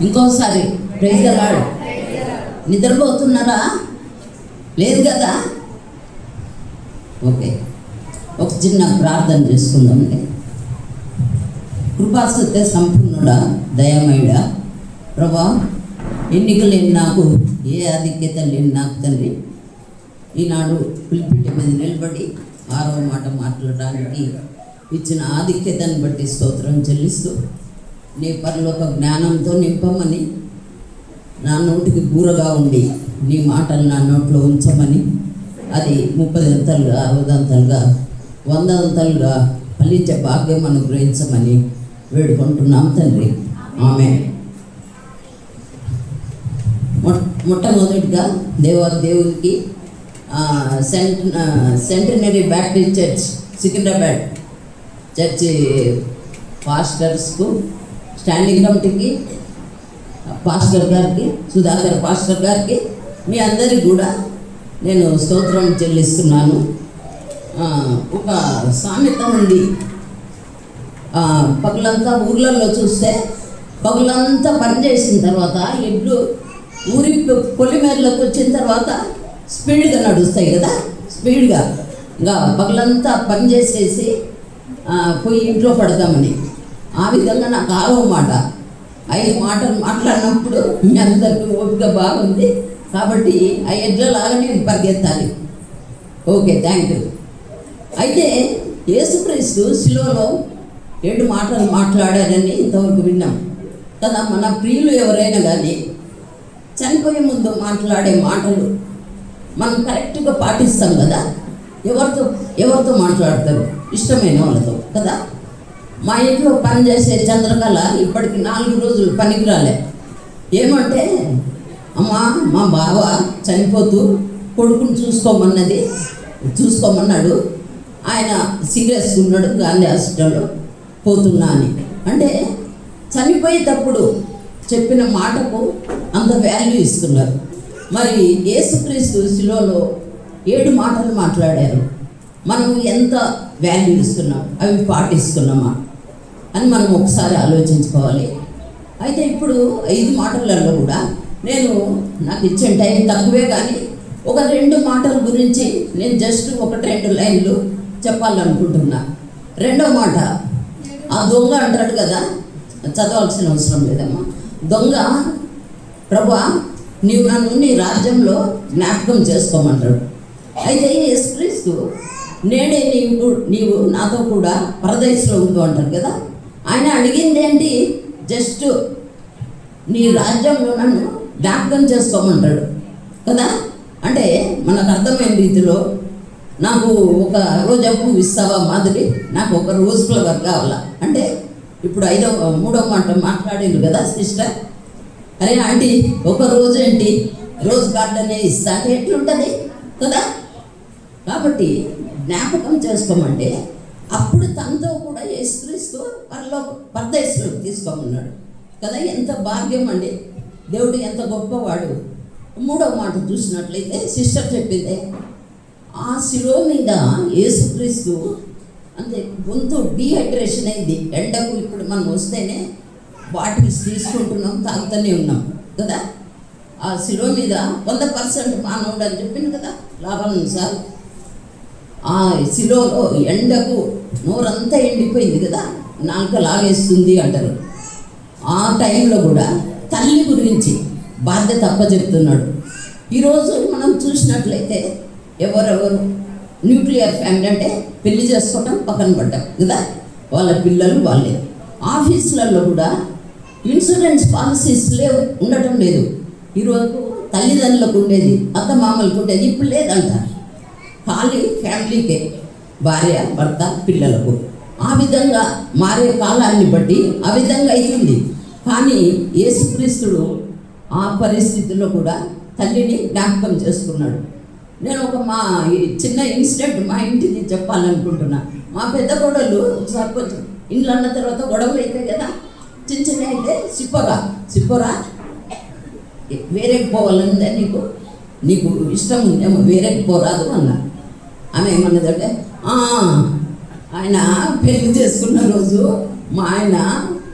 ఇంకోసారి ప్రైజ్ గలాడు నిద్రపోతున్నారా? లేదు కదా? ఓకే. ఒక చిన్న ప్రార్థన చేసుకుందామండి. కృపాసత్య సంపూర్ణుడా దయామయుడా ప్రభా ఎన్నికలు లేని నాకు ఏ ఆధిక్యత లేని నాకు తండ్రి ఈనాడు పిలిపిట్ట మీద నిలబడి ఆరో మాట మాట్లాడడానికి ఇచ్చిన ఆధిక్యతను బట్టి స్తోత్రం చెల్లిస్తూ నీ పరలోక జ్ఞానంతో నింపమని నా నోటికి బూరగా ఉండి నీ మాటలు నా నోట్లో ఉంచమని అది ముప్పదంతలుగా అరవదంతలుగా వందంతలుగా ఫలించే భాగ్యం అనుగ్రహించమని వేడుకుంటున్నాం తండ్రి. ఆమె మొ- మొట్టమొదటిగా దేవ దేవునికి ఆ, సెంట్ centenary Baptist church Secunderabad church పాస్టర్స్కు స్టాండింగ్ కమిటీకి పాస్టర్ గారికి సుధాకర్ పాస్టర్ గారికి మీ అందరికి కూడా నేను స్తోత్రం చెల్లిస్తున్నాను. ఒక సామెత ఉంది. పగులంతా ఊర్లలో చూస్తే పగులంతా పని చేసిన తర్వాత ఎడ్లు ఊరి పొలిమేరలకు వచ్చిన తర్వాత స్పీడ్గా నడుస్తాయి కదా స్పీడ్గా. ఇంకా పగలంతా పని చేసేసి పోయి ఇంట్లో పడదామని ఆ విధంగా నాకు ఆరో మాట ఐదు మాటలు మాట్లాడినప్పుడు మీ అందరికీ ఓపిక బాగుంది. కాబట్టి ఆ ఎడ్లలాగా నేను పరిగెత్తాలి. Okay thank you. అయితే యేసుక్రీస్తు శిలోలో ఏడు మాటలు మాట్లాడారని ఇంతవరకు విన్నాం. కదా మన ప్రియులు ఎవరైనా కానీ చనిపోయే ముందు మాట్లాడే మాటలు మనం కరెక్ట్గా పాటిస్తాం కదా. ఎవరితో ఎవరితో మాట్లాడతారు? ఇష్టమైన వాళ్ళతో కదా? మా ఇంట్లో పనిచేసే చంద్రకళ ఇప్పటికి నాలుగు రోజులు పనికి రాలే ఏమంటే అమ్మా మా బావ చనిపోతూ కొడుకుని చూసుకోమన్నది చూసుకోమన్నాడు. ఆయన సీరియస్గా ఉన్నాడు గాంధీ హాస్పిటల్లో పోతున్నా అని. అంటే చనిపోయేటప్పుడు చెప్పిన మాటకు అంత వాల్యూ ఇస్తున్నారు. మరి యేసుక్రీస్తు శిలోలో ఏడు మాటలు మాట్లాడారు. మనం ఎంత వాల్యూ ఇస్తున్నాం? అవి పాటిస్తున్నామా? అని మనం ఒకసారి ఆలోచించుకోవాలి. అయితే ఇప్పుడు ఐదు మాటలలో కూడా నేను నాకు ఇచ్చిన టైం తక్కువే కానీ ఒక రెండు మాటల గురించి నేను జస్ట్ ఒకటి రెండు లైన్లు చెప్పాలనుకుంటున్నా. రెండో మాట ఆ దొంగ అంటాడు కదా చదవాల్సిన అవసరం లేదమ్మా. దొంగ ప్రభా నీవు నన్ను నీ రాజ్యంలో జ్ఞాపకం చేసుకోమంటాడు. అయితే యేసుక్రీస్తు నేనే నీవు నీవు నాతో కూడా పరదేశంలో ఉండు అంటారు కదా. ఆయన అడిగింది ఏంటి? జస్ట్ నీ రాజ్యంలో నన్ను జ్ఞాపకం చేసుకోమంటాడు. కదా? అంటే మనకు అర్థమైన రీతిలో నాకు ఒక రోజు అప్పు ఇస్తావా మాదిరి నాకు ఒక రోజ్ ఫ్లవర్ కావాలా? అంటే ఇప్పుడు ఐదో మూడో మాట మాట్లాడిండు కదా సిస్టర్? అరే ఆంటీ ఒక రోజు ఏంటి? రోజ్ గార్డెనే ఇస్తా అంటే ఎట్లుంటుంది? కదా? కాబట్టి జ్ఞాపకం చేసుకోమంటే అప్పుడు తనతో కూడా యేసుక్రీస్తు పరలో పరదేశంలోకి తీసుకోమన్నాడు. కదా ఎంత భాగ్యం అండి. దేవుడు ఎంత గొప్పవాడు. మూడవ మాట చూసినట్లయితే సిస్టర్ చెప్పింది ఆ శిలో మీద యేసుక్రీస్తు అంటే గొంతు డీహైడ్రేషన్ అయింది. ఎండకు ఇప్పుడు మనం వస్తేనే బాటిల్స్ తీసుకుంటున్నాం తాగుతూనే ఉన్నాం. కదా ఆ శిలో మీద వంద పర్సెంట్ మానవుడు అని చెప్పింది కదా లాభం సార్ ఆ శిలోలో ఎండకు నోరంతా ఎండిపోయింది కదా నాలుక లాగేస్తుంది అంటారు. ఆ టైంలో కూడా తల్లి గురించి బాధ్యత అప్పచెప్తున్నాడు ఈరోజు మనం చూసినట్లయితే ఎవరెవరు న్యూక్లియర్ ఫ్యామిలీ అంటే పెళ్ళి చేసుకోవటం పక్కన పడ్డాం కదా వాళ్ళ పిల్లలు వాళ్ళే. ఆఫీసులలో కూడా ఇన్సూరెన్స్ పాలసీస్ లేవు ఉండటం లేదు. ఈరోజు తల్లిదండ్రులకు ఉండేది అత్త మామలకు ఉండేది ఇప్పుడు లేదంట. ఖాళీ ఫ్యామిలీకే భార్య భర్త పిల్లలకు. ఆ విధంగా మారే కాలాన్ని బట్టి ఆ విధంగా అవుతుంది కానీ యేసుక్రీస్తుడు ఆ పరిస్థితిలో కూడా తల్లిని జ్ఞాపకం చేసుకున్నాడు. నేను ఒక మా చిన్న ఇన్సిడెంట్ మా ఇంటిది చెప్పాలనుకుంటున్నా. మా పెద్ద గొడవలు సర్పంచ్ ఇండ్లు అన్న తర్వాత గొడవలు అవుతాయి కదా చిన్న చిన్న అయితే సిప్పరా? సిప్పరా వేరేకి పోవాలంటే నీకు నీకు ఇష్టం ఉందేమో వేరేకి పోరాదు అన్నా. ఆమె ఏమన్నదంటే ఆయన పెళ్ళి చేసుకున్న రోజు మా ఆయన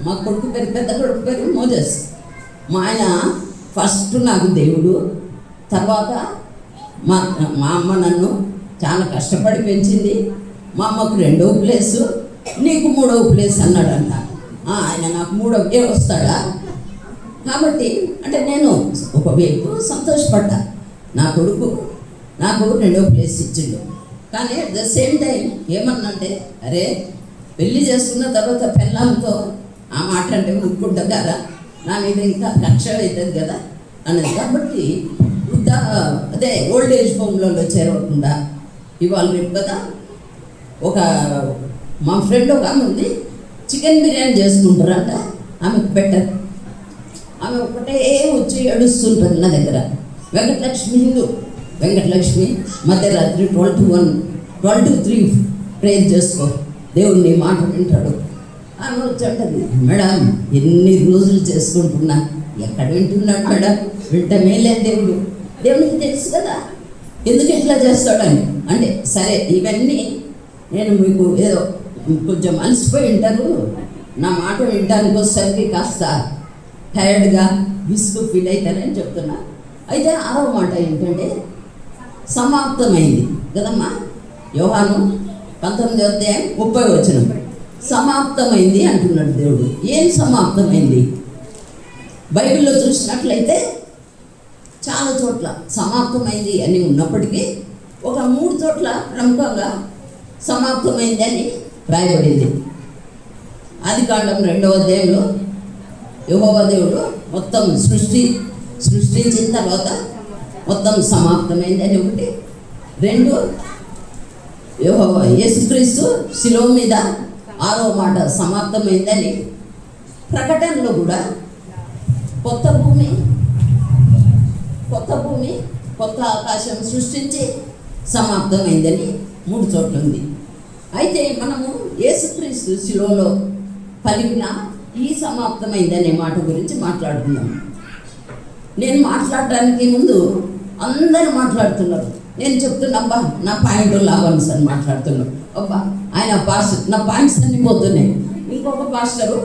మా కొడుకు పేరు పెద్ద కొడుకు పేరు మోజస్. మా ఆయన ఫస్ట్ నాకు దేవుడు తర్వాత మా మా అమ్మ నన్ను చాలా కష్టపడి పెంచింది. మా అమ్మకు రెండవ ప్లేసు నీకు మూడవ ప్లేస్ అన్నాడంట. ఆయన నాకు మూడవ ఏ వస్తాడా? కాబట్టి అంటే నేను ఒకవైపు సంతోషపడ్డా. నా కొడుకు నాకు రెండవ ప్లేస్ ఇచ్చిండు. కానీ అట్ ద సేమ్ టైం ఏమన్నంటే అరే పెళ్ళి చేసుకున్న తర్వాత పెళ్ళాంతో ఆ మాట అంటే ముక్కుంటుంది కదా నా మీద ఇంకా కక్ష అవుతుంది కదా అనేది కాబట్టి వృద్ధ అదే ఓల్డ్ ఏజ్ హోమ్లలో చేరవకుండా ఇవాళ రేపు కదా ఒక మా ఫ్రెండ్ ఒక ఆమె ఉంది చికెన్ బిర్యానీ చేసుకుంటారంట ఆమెకు పెట్టరు. ఆమె ఒకటే వచ్చి ఏడుస్తుంటుంది నా దగ్గర. వెంకటలక్ష్మి హిందూ. వెంకటలక్ష్మి మధ్యరాత్రి twelve to one twelve to three prayer చేసుకో. దేవుడిని మాట వింటాడు. అని వచ్చాడు మేడం ఎన్ని రోజులు చేసుకుంటున్నా? ఎక్కడ వింటున్నాడు మేడం? వింటమే లేదు దేవుడు. దేవుడికి తెలుసు కదా. ఎందుకు ఇట్లా చేస్తాడని? అంటే సరే ఇవన్నీ నేను మీకు ఏదో కొంచెం అలసిపోయి ఉంటారు. నా మాట వినడానికి వచ్చేసరికి కాస్త టైర్డ్గా విసుగు ఫీల్ అవుతారని చెప్తున్నా. అయితే ఆరో మాట ఏంటంటే సమాప్తమైంది. కదమ్మా? యోహాను పంతొమ్మిది అధ్యాయం ముప్పై వచ్చిన సమాప్తమైంది అంటున్నాడు దేవుడు. ఏం సమాప్తమైంది? బైబిల్లో చూసినట్లయితే చాలా చోట్ల సమాప్తమైంది అని ఉన్నప్పటికీ ఒక మూడు చోట్ల ప్రముఖంగా సమాప్తమైంది అని రాయబడింది. ఆది కాండం రెండవ అధ్యాయంలో యువవ దేవుడు మొత్తం సృష్టి సృష్టించిన తర్వాత మొత్తం సమాప్తమైంది అని ఒకటి. రెండు యేసుక్రీస్తు శిలో మీద ఆరో మాట సమాప్తమైందని ప్రకటనలో కూడా కొత్త భూమి కొత్త భూమి కొత్త ఆకాశం సృష్టించి సమాప్తమైందని మూడు చోట్ల ఉంది. అయితే మనము యేసుక్రీస్తు శిలోలో పలికిన ఈ సమాప్తమైందనే మాట గురించి మాట్లాడుకుందాం. నేను మాట్లాడడానికి ముందు అందరూ మాట్లాడుతున్నారు. నేను చెప్తున్నా అబ్బా నా పాయింట్ లాభన్స్ అని మాట్లాడుతున్నాను అబ్బా ఆయన పాస్టర్ నా పాయింట్స్ అన్ని పోతున్నాయి. ఇంకొక పాస్టరు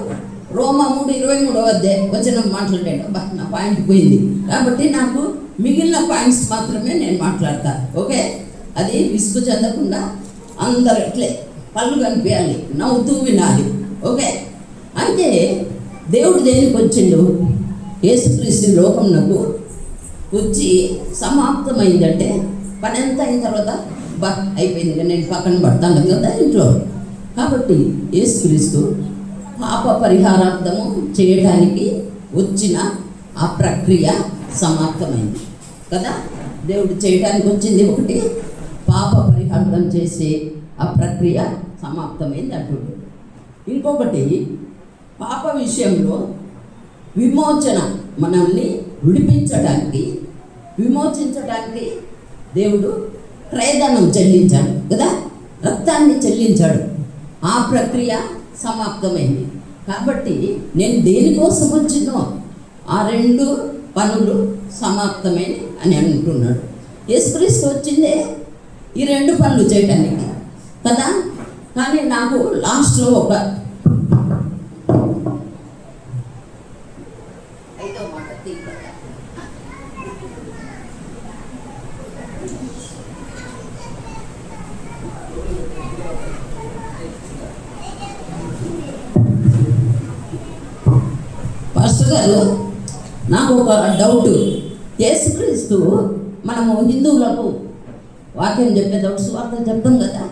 రోమా మూడు ఇరవై మూడో వద్దే వచ్చిన మాట్లాడాడు. అబ్బా నా పాయింట్ పోయింది. కాబట్టి నాకు మిగిలిన పాయింట్స్ మాత్రమే నేను మాట్లాడతాను ఓకే? అది విసుగు చెందకుండా అందరు ఇట్లే పళ్ళు కనిపించాలి నవ్వుతూ వినాలి ఓకే? అయితే దేవుడు దేనికి వచ్చిండు? యేసుక్రీస్తు లోకంనకు వచ్చి సమాప్తమైందంటే పని ఎంత అయిన తర్వాత బా అయిపోయింది కదా నేను పక్కన పడతాను కదా ఇంట్లో. కాబట్టి యేసుక్రీస్తు పాప పరిహారార్థము చేయడానికి వచ్చిన ఆ ప్రక్రియ సమాప్తమైంది. కదా? దేవుడు చేయడానికి వచ్చింది ఒకటి పాప పరిహార్థం చేసే ఆ ప్రక్రియ సమాప్తమైంది అంటుడు ఇంకొకటి పాప విషయంలో విమోచన మనల్ని విడిపించడానికి విమోచించడానికి దేవుడు క్రయధనం చెల్లించాడు కదా? రక్తాన్ని చెల్లించాడు. ఆ ప్రక్రియ సమాప్తమైంది. కాబట్టి నేను దేనికోసం వచ్చినో ఆ రెండు పనులు సమాప్తమైనవి అని అంటున్నాడు. యేసుక్రీస్తు వచ్చిందే ఈ రెండు పనులు చేయటానికి కదా? కానీ నాకు లాస్ట్లో ఒక ఐదో మాట తీయబడ్డ. పాస్టర్ గారు నాకు ఒక డౌట్ యేసుక్రీస్తు మనము హిందువులకు వాక్యం చెప్పేటప్పుడు స్వార్థ చెప్తాం కదా.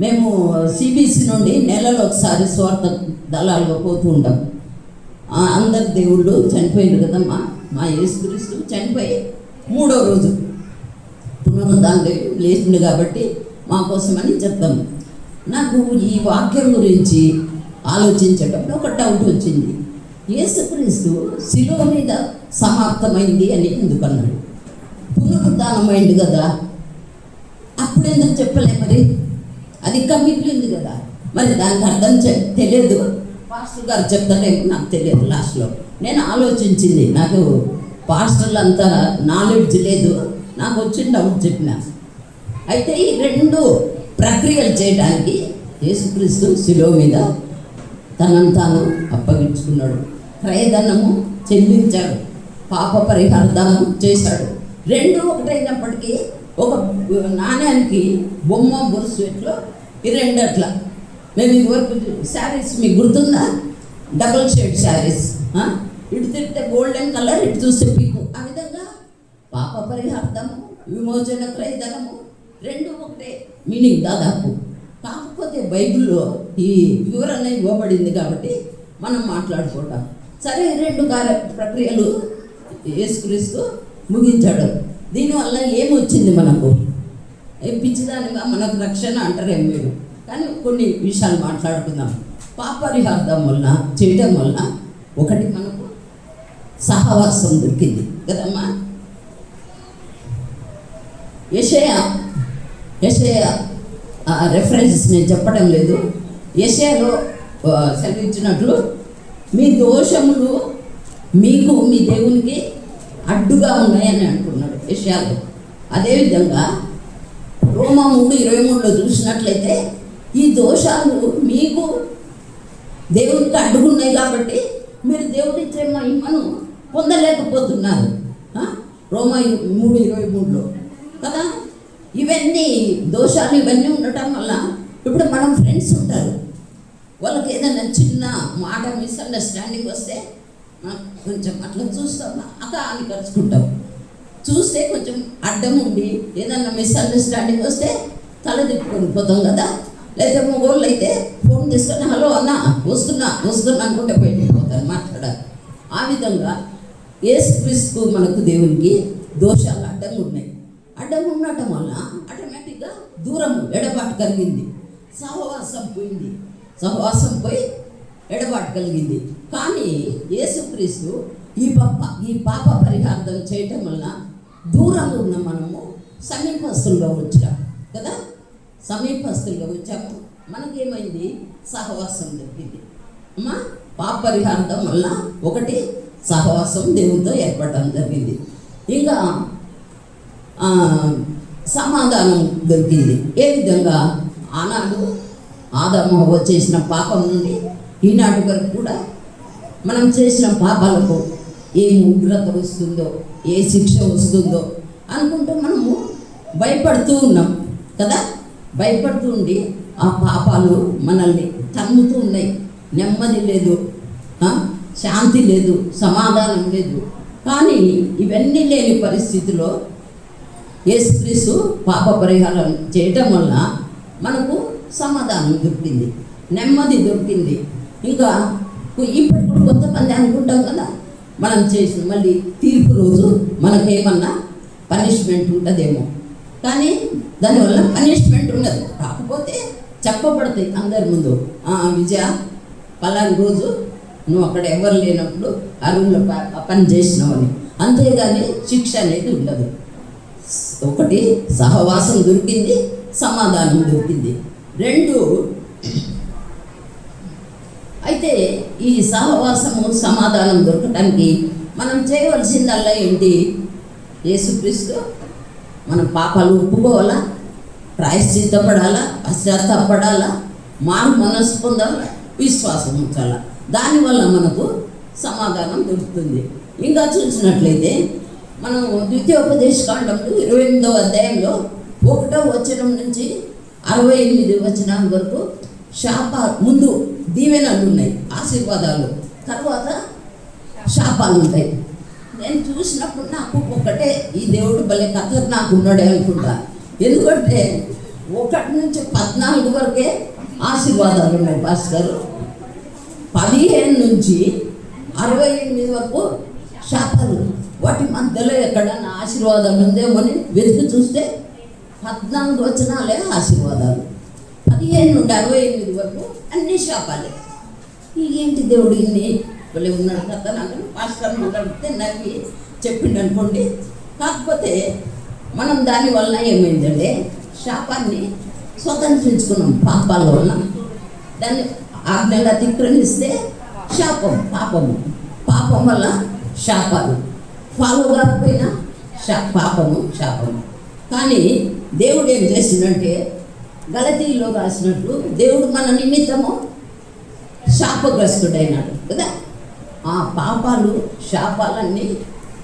మేము సిబిసి నుండి నెలలో ఒకసారి స్వార్థ దళాలుగా పోతూ ఉంటాం. అందరి దేవుళ్ళు చనిపోయింది కదమ్మా. మా యేసుక్రీస్తు చనిపోయి మూడో రోజు పునరుద్ధాన్ని లేచింది కాబట్టి మా కోసమని చెప్తాం. నాకు ఈ వాక్యం గురించి ఆలోచించేటప్పుడు ఒక డౌట్ వచ్చింది. యేసుక్రీస్తు శిలువ మీద సమాప్తమైంది అని ఎందుకన్నాడు పునరుద్ధానమైంది కదా. అప్పుడు ఎందుకు చెప్పలే మరి? అది ఇంకా కదా. మరి దానికి అర్థం తెలియదు. పాస్టర్ గారు చెప్తారేమో నాకు తెలియదు లాస్ట్లో. నేను ఆలోచించింది నాకు పాస్టర్లు అంతా నాలెడ్జ్ లేదు. నాకు వచ్చిన డౌట్ చెప్పిన. అయితే ఈ రెండు ప్రక్రియలు చేయడానికి యేసుక్రీస్తు శిలో మీద తనను తాను అప్పగించుకున్నాడు. క్రయధనము చెల్లించాడు. పాప పరిహార్థం చేశాడు. రెండు ఒకటైనప్పటికీ ఒక నాణ్యానికి బొమ్మ బొరుసు ఎట్లో? ఈ రెండు అట్లా. మేము ఇదివరకు శారీస్ మీకు గుర్తుందా? Double shade sarees. ఇటు తిరిగితే గోల్డెన్ కలర్ ఇటు చూస్తే పీకు ఆ విధంగా పాప పరిహార్థము విమోచన క్రయధనము రెండు ఒకటే మీనింగ్ దాదాపు. కాకపోతే బైబిల్లో ఈ వివరణ ఇవ్వబడింది కాబట్టి మనం మాట్లాడుకుంటాం. సరే రెండు కార్య ప్రక్రియలు యేసుక్రీస్తు ముగించాడు. దీనివల్ల ఏమొచ్చింది మనకు? పిచ్చిదానిగా మనకు రక్షణ అంటారేం మీరు కానీ కొన్ని విషయాలు మాట్లాడుకుందాం. పాపరిహార్థం వల్ల చేయడం వల్ల ఒకటి మనకు సహవాసం దొరికింది. కదమ్మా? యషయ యషయ రెఫరెన్స్ నేను చెప్పడం లేదు. యషయలో సెలవించినట్లు మీ దోషములు మీకు మీ దేవునికి అడ్డుగా ఉన్నాయని అంటున్నాడు విషయాలు అదేవిధంగా రోమా మూడు ఇరవై మూడులో చూసినట్లయితే ఈ దోషాలు మీకు దేవునికి అడ్డుకున్నాయి కాబట్టి మీరు దేవుడిచ్చే మహిమను పొందలేకపోతున్నారు. రోమా మూడు ఇరవై మూడులో. కదా? ఇవన్నీ దోషాలు ఇవన్నీ ఉండటం వల్ల ఇప్పుడు మనం ఫ్రెండ్స్ ఉంటారు. వాళ్ళకి ఏదైనా చిన్న మాట మిస్అండర్స్టాండింగ్ వస్తే కొంచెం అట్లా చూస్తాం. అక్క అని కలుసుకుంటాం. చూస్తే కొంచెం అడ్డం ఉండి ఏదన్నా మిస్అండర్స్టాండింగ్ వస్తే తల తిప్పుకొని పోతాం కదా. లేదా మగోళ్ళు అయితే ఫోన్ తీసుకొని హలో అన్న వస్తున్నా వస్తున్నా అనుకుంటే బయటికి మాట్లాడాలి. ఆ విధంగా ఏసుక్రీస్తు మనకు దేవునికి దోషాలు అడ్డంగా ఉన్నాయి. అడ్డంగా ఉండటం వల్ల ఆటోమేటిక్గా దూరం ఎడబాటు కలిగింది. సహవాసం పోయింది. సహవాసం పోయి ఎడబాటు కలిగింది. కానీ యేసుక్రీస్తు ఈ పాప ఈ పాప పరిహార్థం చేయటం వల్ల దూరంగా ఉన్న మనము సమీపస్తులుగా వచ్చాం కదా? సమీపస్తులుగా వచ్చాము. మనకేమైంది? సహవాసం దొరికింది అమ్మా పాప పరిహార్థం వల్ల ఒకటి సహవాసం దేవునితో ఏర్పడటం జరిగింది. ఇంకా సమాధానం దొరికింది ఏ విధంగా? ఆనాడు ఆదాము చేసిన పాపం నుండి ఈనాటి వరకు కూడా మనం చేసిన పాపాలకు ఏ ఉగ్రత వస్తుందో ఏ శిక్ష వస్తుందో అనుకుంటూ మనము భయపడుతూ ఉన్నాం కదా? భయపడుతూ ఉండి ఆ పాపాలు మనల్ని తన్నుతూ ఉన్నాయి. నెమ్మది లేదు శాంతి లేదు సమాధానం లేదు. కానీ ఇవన్నీ లేని పరిస్థితిలో యేసుక్రీస్తు పాప పరిహారం చేయటం వల్ల మనకు సమాధానం దొరికింది. నెమ్మది దొరికింది. ఇంకా ఇప్పుడు కూడా కొంతమంది అనుకుంటాం కదా? మనం చేసిన మళ్ళీ తీర్పు రోజు మనకేమన్నా పనిష్మెంట్ ఉంటుందేమో. కానీ దానివల్ల పనిష్మెంట్ ఉండదు కాకపోతే చెప్పబడతాయి అందరి ముందు. విజయ పలాని రోజు నువ్వు అక్కడ ఎవరు లేనప్పుడు ఆ రూమ్లో ప- పని చేసినావని. అంతేగాని శిక్ష అనేది ఉండదు. ఒకటి సహవాసం దొరికింది సమాధానం దొరికింది. రెండు అయితే ఈ సహవాసము సమాధానం దొరకటానికి మనం చేయవలసిందల్లా ఏంటి యేసుక్రీస్తు మన పాపాలు ఒప్పుకోవాలా? ప్రాయశ్చిత్తపడాలా? పశ్చాత్తాపడాలా? మారు మనస్సు పొందాలా? విశ్వాసం ఉంచాలా? దానివల్ల మనకు సమాధానం దొరుకుతుంది. ఇంకా చూసినట్లయితే మనం ద్వితీయోపదేశ కాండంలో ఇరవై ఎనిమిదవ అధ్యాయంలో ఒకటో వచనం నుంచి అరవై ఎనిమిది వచనాల వరకు శాప ముందు దీవెనలు ఉన్నాయి ఆశీర్వాదాలు. తర్వాత శాపాలు ఉంటాయి. నేను చూసినప్పుడు నాకు ఒకటే ఈ దేవుడు భలే కథ నాకు ఉన్నాడే అనుకుంటా. ఎందుకంటే ఒకటి నుంచి పద్నాలుగు వరకే ఆశీర్వాదాలు ఉన్నాయి భాస్కర్ పదిహేను నుంచి అరవై ఎనిమిది వరకు శాపాలు వాటి మధ్యలో ఎక్కడన్నా ఆశీర్వాదాలు ఉందేమని వెతికి చూస్తే పద్నాలుగు వచనాలే ఆశీర్వాదాలు. పదిహేను నుండి అరవై ఎనిమిది వరకు అన్ని శాపాలే. ఏంటి దేవుడు ఇన్ని? వాళ్ళు ఉన్నాడు కదా నాకు. పాస్టర్ మాట్లాడితే నాకు చెప్పిండు అనుకోండి. కాకపోతే మనం దాని వల్ల ఏమైందంటే శాపాన్ని స్వతంత్రించుకున్నాం పాపాల వల్ల దాన్ని ఆజ్ఞగా అతిక్రమిస్తే శాపం పాపము పాపం వల్ల శాపాలు. ఫాలో కాకపోయినా శా పాపము శాపము. కానీ దేవుడు ఏం చేసిందంటే గలతీలో రాసినట్లు దేవుడు మన నిమిత్తము శాపగ్రస్తుడైనాడు కదా? ఆ పాపాలు శాపాలన్నీ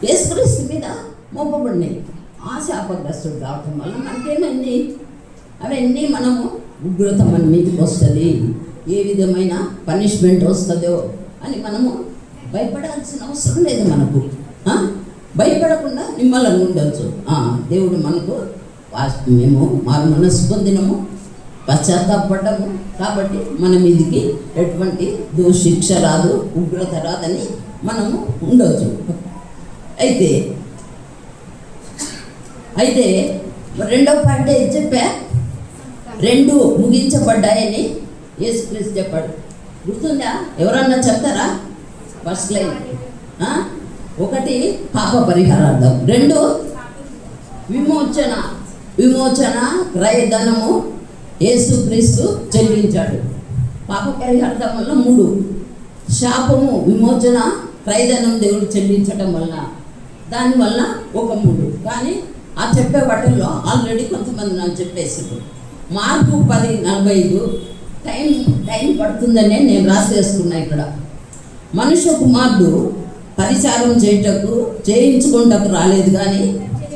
యేసుక్రీస్తు మీద మోపబడినాయి. ఆ శాపగ్రస్తుడు కావటం వల్ల మనకేమైంది? అవన్నీ మనము ఉగ్రత మన మీదకి వస్తుంది. ఏ విధమైన పనిష్మెంట్ వస్తుందో అని మనము భయపడాల్సిన అవసరం లేదు మనకు. భయపడకుండా నిమ్మలంగా ఉండొచ్చు. దేవుడు మనకు మేము మారు మనసు పొందినము. పశ్చాత్తాపడ్డము కాబట్టి మన మీదికి ఎటువంటి దుశిక్ష రాదు ఉగ్రత రాదని మనము ఉండవచ్చు. అయితే అయితే రెండో పాయింట్ ఏం చెప్పా? రెండు ముగించబడ్డాయని యేసుక్రీస్తు చెప్పాడు. గుర్తుందా? ఎవరన్నా చెప్తారా? ఫస్ట్ లైన్ ఒకటి పాప పరిహారార్థం. రెండు విమోచన. విమోచన క్రయధనము యేసుక్రీస్తు చెల్లించాడు పాప పరిహార్థం వల్ల మూడు. శాపము విమోచన క్రయధనం దేవుడు చెల్లించటం వల్ల దానివల్ల ఒక మూడు. కానీ ఆ చెప్పే వాటిల్లో ఆల్రెడీ కొంతమంది నాకు చెప్పేసారు మార్పు పది నలభై ఐదు టైం టైం పడుతుందనే నేను రాసేసుకున్నా ఇక్కడ. మనుష్య కుమారుడు పరిచారం చేయుటకు చేయించుకుంటకు రాలేదు కానీ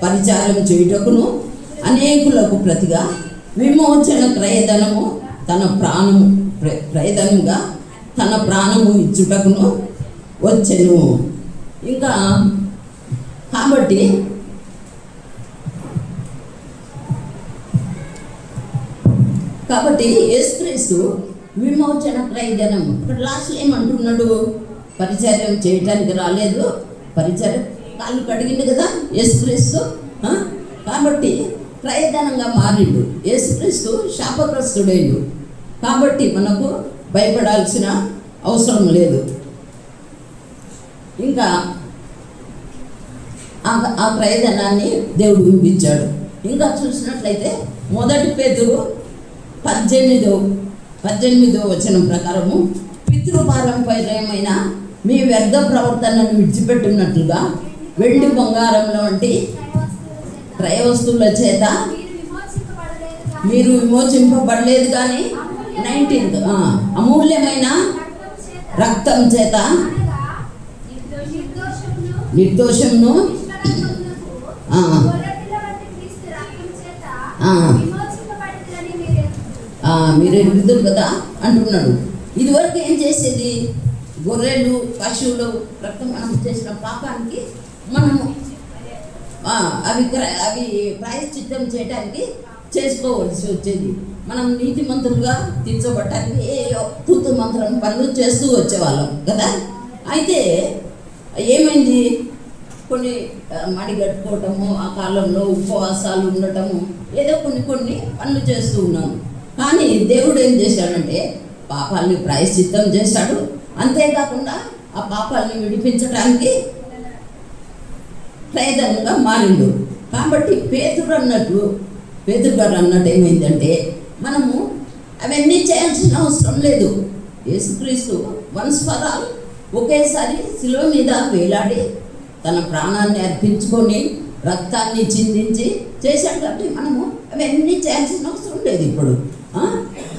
పరిచారం చేయుటకును అనేకులకు ప్రతిగా విమోచన ప్రయదనము తన ప్రాణము క్రయ- తన ప్రాణము ఇచ్చుటకును వచ్చెను. ఇంకా కాబట్టి కాబట్టి యేసుక్రీస్తు విమోచన ప్రయోజనం ఇప్పుడు లాస్ట్ ఏమంటున్నాడు? పరిచర్యం చేయటానికి రాలేదు. పరిచర్య కాళ్ళు కడిగింది కదా యేసుక్రీస్తు కాబట్టి ప్రయోజనంగా మారిండు. యేసుక్రీస్తు శాపగ్రస్తుడైండు. కాబట్టి మనకు భయపడాల్సిన అవసరం లేదు. ఇంకా ఆ ఆ ప్రయోజనాన్ని దేవుడు వినిపించాడు ఇంకా చూసినట్లయితే మొదటి పేదరు పద్దెనిమిదో పద్దెనిమిదో వచనం ప్రకారము పితృపారంపర్యమైన మీ వ్యర్థ ప్రవర్తనను విడిచిపెట్టినట్లుగా వెండి బంగారంలో వంటి క్రయ వస్తువుల చేత మీరు విమోచింపబడలేదు కానీ నైన్టీన్త్ అమూల్యమైన రక్తం చేత నిర్దోషంను మీరు ఎరుగుదురు కదా అంటున్నాడు. ఇదివరకు ఏం చేసేది? గొర్రెలు పశువులు రక్తం మనం చేసిన పాపానికి మనము అవి అవి ప్రాయశ్చిత్తం చేయడానికి చేసుకోవలసి వచ్చేది. మనం నీతి మంత్రులుగా తీర్చబట్టడానికి ఏ తూతు మంత్రం పనులు చేస్తూ వచ్చేవాళ్ళం కదా? అయితే ఏమైంది? కొన్ని మడి కట్టుకోవటము ఆ కాలంలో ఉపవాసాలు ఉండటము ఏదో కొన్ని కొన్ని పనులు చేస్తూ ఉన్నాను కానీ దేవుడు ఏం చేశాడంటే పాపాలని ప్రాయశ్చిత్తం చేశాడు. అంతేకాకుండా ఆ పాపాలని విడిపించడానికి ప్రయత్నంగా మారిండు. కాబట్టి పేదరు అన్నట్లు పేదరు గారు అన్నట్టు ఏమైందంటే మనము అవన్నీ చేయాల్సిన అవసరం లేదు. యేసుక్రీస్తు వన్స్ ఫర్ ఆల్ ఒకేసారి శిలువ మీద వేలాడి తన ప్రాణాన్ని అర్పించుకొని రక్తాన్ని చిందించి చేశాడు కాబట్టి మనము అవన్నీ చేయాల్సిన అవసరం లేదు ఇప్పుడు.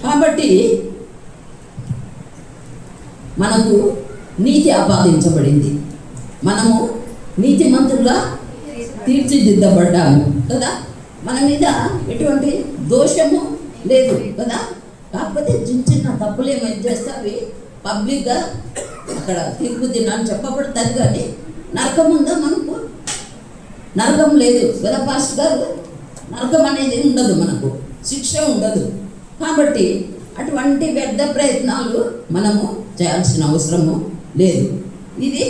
కాబట్టి మనకు నీతి ఆపాదించబడింది. మనము నీతిమంతులుగా తీర్చిదిద్దబడ్డాము కదా? మన మీద ఎటువంటి దోషము లేదు కదా? కాకపోతే చిన్న చిన్న తప్పులు ఏమైనా చేస్తే అవి పబ్లిక్గా అక్కడ తీర్పు దినాన్ని చెప్పబడుతుంది కానీ నరకం ఉందా మనకు? నరకం లేదు కదా పాస్ట్ గారు? నరకం అనేది ఉండదు మనకు శిక్ష ఉండదు. కాబట్టి అటువంటి వ్యర్థ ప్రయత్నాలు మనము చేయాల్సిన అవసరము లేదు. ఇది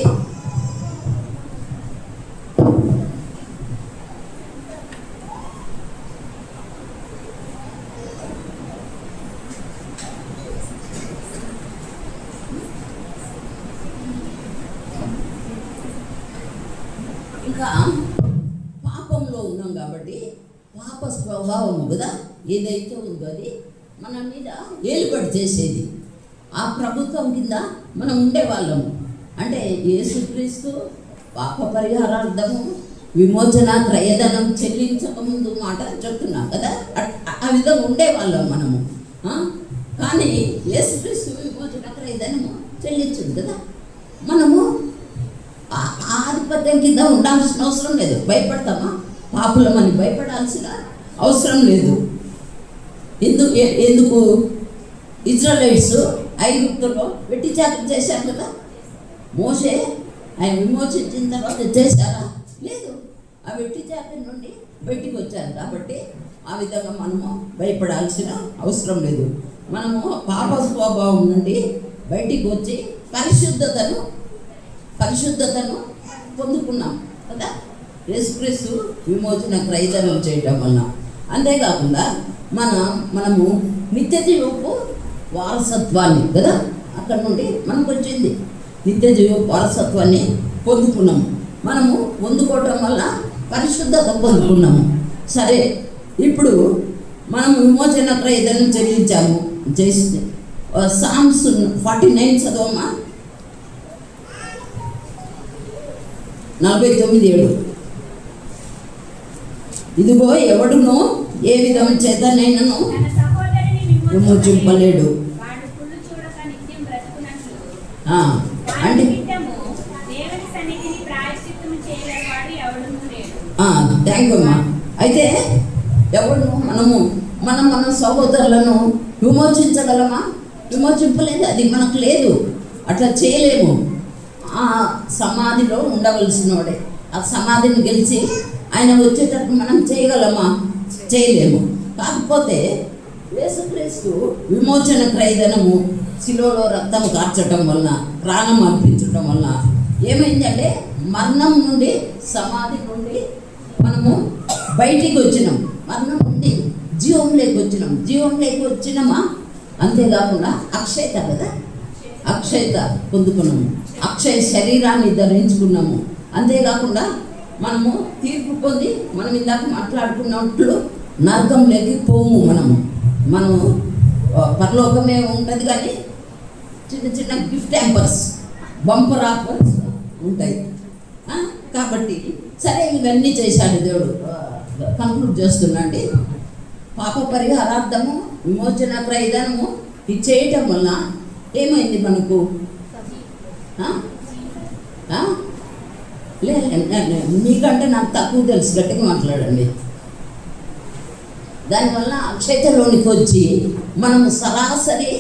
ఇంకా పాపంలో ఉన్నాం కాబట్టి పాప స్వభావం కదా? ఏదైతే ఉందో అది మన మీద ఏలుబడి చేసేది. ఆ ప్రభుత్వం కింద మనం ఉండేవాళ్ళము అంటే యేసుక్రీస్తు పాప పరిహారార్థము విమోచన క్రయధనం చెల్లించకముందు మాట చెప్తున్నా కదా? ఆ విధంగా ఉండేవాళ్ళం మనము. కానీ యేసుక్రీస్తు విమోచన క్రయధనము చెల్లించదు కదా? మనము ఆధిపత్యం కింద ఉండాల్సిన అవసరం లేదు. భయపడతామా? పాపులమని భయపడాల్సిన అవసరం లేదు. ఎందుకు ఎందుకు? ఇజ్రాయలైట్స్ ఐగుప్తులో వెట్టి జాగ్రత్త చేశారు కదా? మోసే ఆయన విమోచించిన తర్వాత చేశారా? లేదు. ఆ వెట్టి చాకరీ నుండి బయటికి వచ్చారు కాబట్టి ఆ విధంగా మనము భయపడాల్సిన అవసరం లేదు. మనము పాప స్వభావం నుండి బయటికి వచ్చి పరిశుద్ధతను పరిశుద్ధతను పొందుకున్నాం కదా? యేసుక్రీస్తు విమోచన క్రైతనం చేయటం వలన. అంతేకాకుండా మన మనము నిత్య జీవపు వారసత్వాన్ని కదా? అక్కడ నుండి మనకు వచ్చింది నిత్య జీవ వారసత్వాన్ని పొందుకున్నాము మనము పొందుకోవటం వల్ల పరిశుద్ధత పొందుకున్నాము. సరే ఇప్పుడు మనం విమోచన క్రైదనం చెల్లించాము. చేసి సామ్స్ ఫార్టీ నైన్ చదవమా? నలభై తొమ్మిది ఏడు ఇదిగో ఎవడును ఏ విధం సహోదరుని విమోచింపలేడు అంటే థ్యాంక్ యూ అమ్మా. అయితే ఎవడు మనము మనం మన సహోదరులను విమోచించగలమా? విమోచింపలేదు అది మనకు లేదు. అట్లా చేయలేము. ఆ సమాధిలో ఉండవలసినోడే. ఆ సమాధిని గెలిచి ఆయన వచ్చేటట్టు మనం చేయగలమా? చేయలేము. కాకపోతే యేసుక్రీస్తు విమోచన క్రైదనము శిలోలో రక్తం కార్చటం వలన ప్రాణం అర్పించడం వలన ఏమైందంటే మరణం నుండి సమాధి నుండి మనము బయటికి వచ్చినాం. మరణం నుండి జీవంలోకి వచ్చినాం. జీవంలోకి వచ్చినామా? అంతేకాకుండా అక్షయత కదా అక్షయత పొందుకున్నాము. అక్షయ శరీరాన్ని ధరించుకున్నాము. అంతేకాకుండా మనము తీర్పు పొంది మనం ఇందాక మాట్లాడుకున్నట్లు నరకంలోకి పోము మనము. మనము పరలోకమే ఉంటుంది కానీ చిన్న చిన్న గిఫ్ట్ యాంపర్స్ బంపర్ ఆఫర్స్ ఉంటాయి. కాబట్టి సరే ఇవన్నీ చేశాడు దేవుడు. కంక్లూడ్ చేస్తున్నాండి పాప పరిహారార్థము విమోచన క్రైదనము ఇది చేయటం వల్ల ఏమైంది మనకు? లే మీకంటే నాకు తక్కువ తెలుసు గట్టిగా మాట్లాడండి. దానివల్ల అక్షయతలోనికి వచ్చి మనము సరాసరి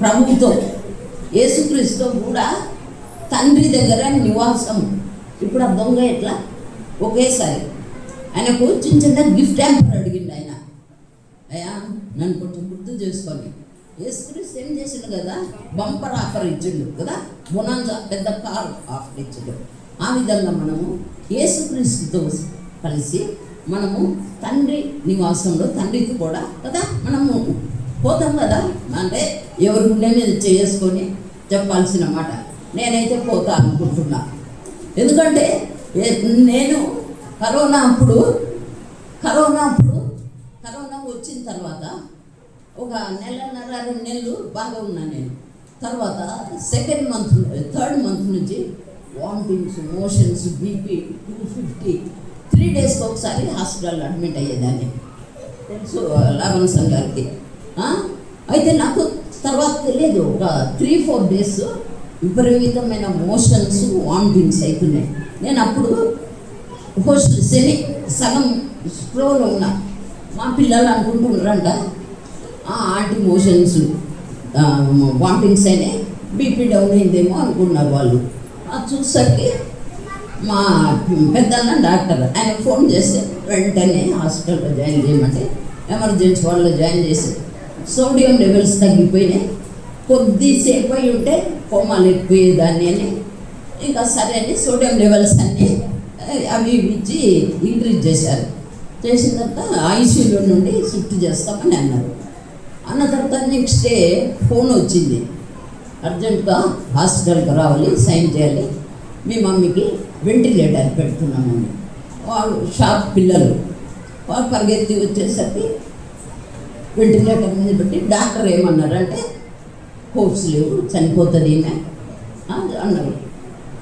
ప్రభుతో యేసుక్రీస్తుతో కూడా తండ్రి దగ్గర నివాసం. ఇప్పుడు ఆ దొంగ ఎట్లా? ఒకేసారి. ఆయనకు చిన్న చిన్న గిఫ్ట్ హ్యాంపర్ అడిగిండు ఆయన. అయ్యా నన్ను కొంచెం గుర్తు చేసుకోండి. యేసుక్రీస్తు ఏం చేసిండు కదా? బంపర్ ఆఫర్ ఇచ్చిండు కదా? బొనాంజా పెద్ద కార్ ఆఫర్ ఇచ్చిండు. ఆ విధంగా మనము యేసుక్రీస్తుతో కలిసి మనము తండ్రి నివాసంలో తండ్రికి కూడా కదా మనము పోతాం కదా? అంటే ఎవరి గుండె మీద చేసుకొని చెప్పాల్సిన మాట. నేనైతే పోతా అనుకుంటున్నా. ఎందుకంటే నేను కరోనా అప్పుడు కరోనా అప్పుడు కరోనా వచ్చిన తర్వాత ఒక నెలన్నర రెండు నెలలు బాగా ఉన్నాను నేను. తర్వాత సెకండ్ మంత్ థర్డ్ మంత్ నుంచి vomitings motions BP two fifty three డేస్కి ఒకసారి హాస్పిటల్లో అడ్మిట్ అయ్యేదాన్ని. తెలుసు లాభన్ గారికి. అయితే నాకు తర్వాత తెలియదు. ఒక త్రీ ఫోర్ డేస్ విపరీతమైన మోషన్స్ వామిటింగ్స్ అవుతున్నాయి నేను అప్పుడు హోస్ట్ శని సగం స్ప్రోలో ఉన్నా. మా పిల్లలు అనుకుంటున్నారంట ఆ ఆంటీ మోషన్స్ వామిటింగ్స్ అయినాయి బీపీ డౌన్ అయిందేమో అనుకున్నారు వాళ్ళు. అది చూసరికి మా పెద్దన్న డాక్టర్ ఆయన ఫోన్ చేస్తే వెంటనే హాస్పిటల్లో జాయిన్ చేయమంటే ఎమర్జెన్సీ వాళ్ళు జాయిన్ చేసి సోడియం లెవెల్స్ తగ్గిపోయినాయి. కొద్దిసేపు అయి ఉంటే కోమాలు ఎక్కువేదాన్ని అని. ఇంకా సరే అని సోడియం లెవెల్స్ అన్నీ అవి ఇచ్చి ఇంక్రీజ్ చేశారు. చేసిన తర్వాత ఐసీయూలో నుండి షిఫ్ట్ చేస్తామని అన్నారు. అన్న తర్వాత నెక్స్ట్ డే ఫోన్ వచ్చింది. అర్జెంటుగా హాస్పిటల్కి రావాలి సైన్ చేయాలి. మీ మమ్మీకి వెంటిలేటర్ పెడుతున్నామని వాళ్ళు షాప్ పిల్లలు వాళ్ళు పరిగెత్తి వచ్చేసరికి వెంటిలేటర్ మీద పెట్టి డాక్టర్ ఏమన్నారంటే హోప్స్ లేవు చనిపోతుంది ఈమె అన్నారు.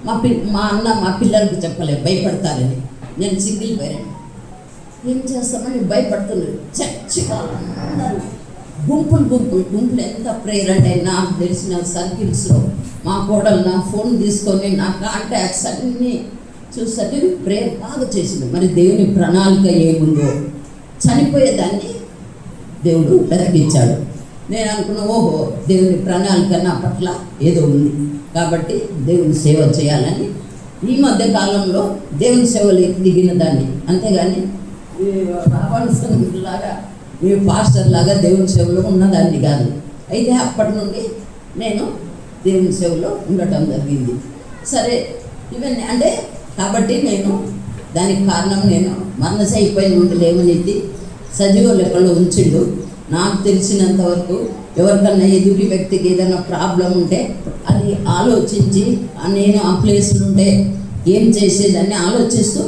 మా పి మా అన్న మా పిల్లలకి చెప్పలేదు భయపడతారని. నేను సింగిల్ పేరెంట్. ఏం చేస్తామని భయపడుతున్నారు చచ్చిపోతున్నారు గుంపులు గుంపులు గుంపులు ఎంత ప్రేయర్ అంటే నాకు తెలిసిన సర్కిల్స్లో మా కోడలు నా ఫోన్ తీసుకొని నా కాంటాక్ట్స్ అన్నీ చూస్తే ప్రేయర్ బాగా చేసింది. మరి దేవుని ప్రణాళిక ఏముందో? చనిపోయేదాన్ని దేవుడు బ్రతికించాడు నేను అనుకున్న ఓహో దేవుని ప్రణాళిక నా పట్ల ఏదో ఉంది. కాబట్టి దేవుని సేవ చేయాలని ఈ మధ్య కాలంలో దేవుని సేవలు దిగిన దాన్ని. అంతేగాని రావాల్సిన లాగా మీ పాస్టర్ లాగా దేవుని సేవలో ఉన్నదాన్ని కాదు. అయితే అప్పటి నుండి నేను దేవుని సేవలో ఉండటం జరిగింది. సరే ఇవన్నీ అంటే కాబట్టి నేను దానికి కారణం నేను మనస అయిపోయిన నుండి లేవనెత్తి సజీవ లెక్కలో ఉంచిండు. నాకు తెలిసినంత వరకు ఎవరికన్నా ఎదుటి వ్యక్తికి ఏదైనా ప్రాబ్లం ఉంటే అది ఆలోచించి నేను ఆ ప్లేస్లో ఉంటే ఏం చేసేదని ఆలోచిస్తూ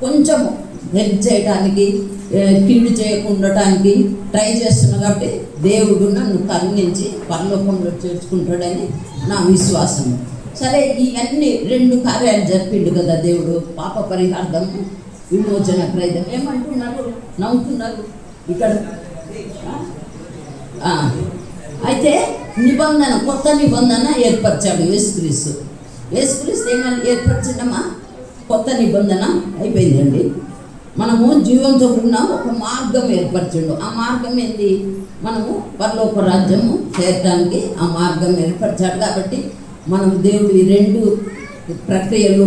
కొంచెము హెల్ప్ చేయడానికి ఏ, కీడు చేయకుండటానికి ట్రై చేస్తున్నా కాబట్టి దేవుడు నన్ను కరుణించి పరలోకంలో చేర్చుకుంటాడని నా విశ్వాసం. సరే ఇవన్నీ రెండు కార్యాలు జరిపిండు కదా దేవుడు. పాప పరిహార్థము విమోచన ప్రయత్నం. ఏమంటున్నారు? నవ్వుతున్నారు? ఇక్కడ. అయితే నిబంధన కొత్త నిబంధన ఏర్పరిచాడు యేసుక్రీస్తు. యేసుక్రీస్తు ఏమని ఏర్పరిచిండమా కొత్త నిబంధన అయిపోయిందండి. మనము జీవంతో ఉన్న ఒక మార్గం ఏర్పరిచిండు. ఆ మార్గం ఏంది? మనము పరలోక రాజ్యము చేరడానికి ఆ మార్గం ఏర్పరిచాడు కాబట్టి మనం దేవుడు ఈ రెండు ప్రక్రియలు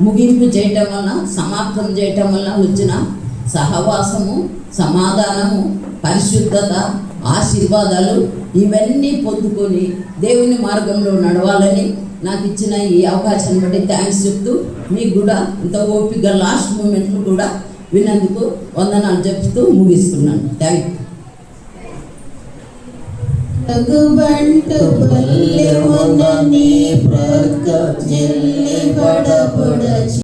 ముగింపు చేయటం వలన సమాప్తం చేయటం వలన వచ్చిన సహవాసము సమాధానము పరిశుద్ధత ఆశీర్వాదాలు ఇవన్నీ పొందుకొని దేవుని మార్గంలో నడవాలని నాకు ఇచ్చిన ఈ అవకాశాన్ని బట్టి థ్యాంక్స్ చెప్తూ మీకు కూడా ఇంత ఓపిక లాస్ట్ మూమెంట్లు కూడా విన్నందుకు వందనాలు చెప్తూ ముగిస్తున్నాను. థ్యాంక్ యూ రఘుబంటు నీ ప్రక్క చెల్లి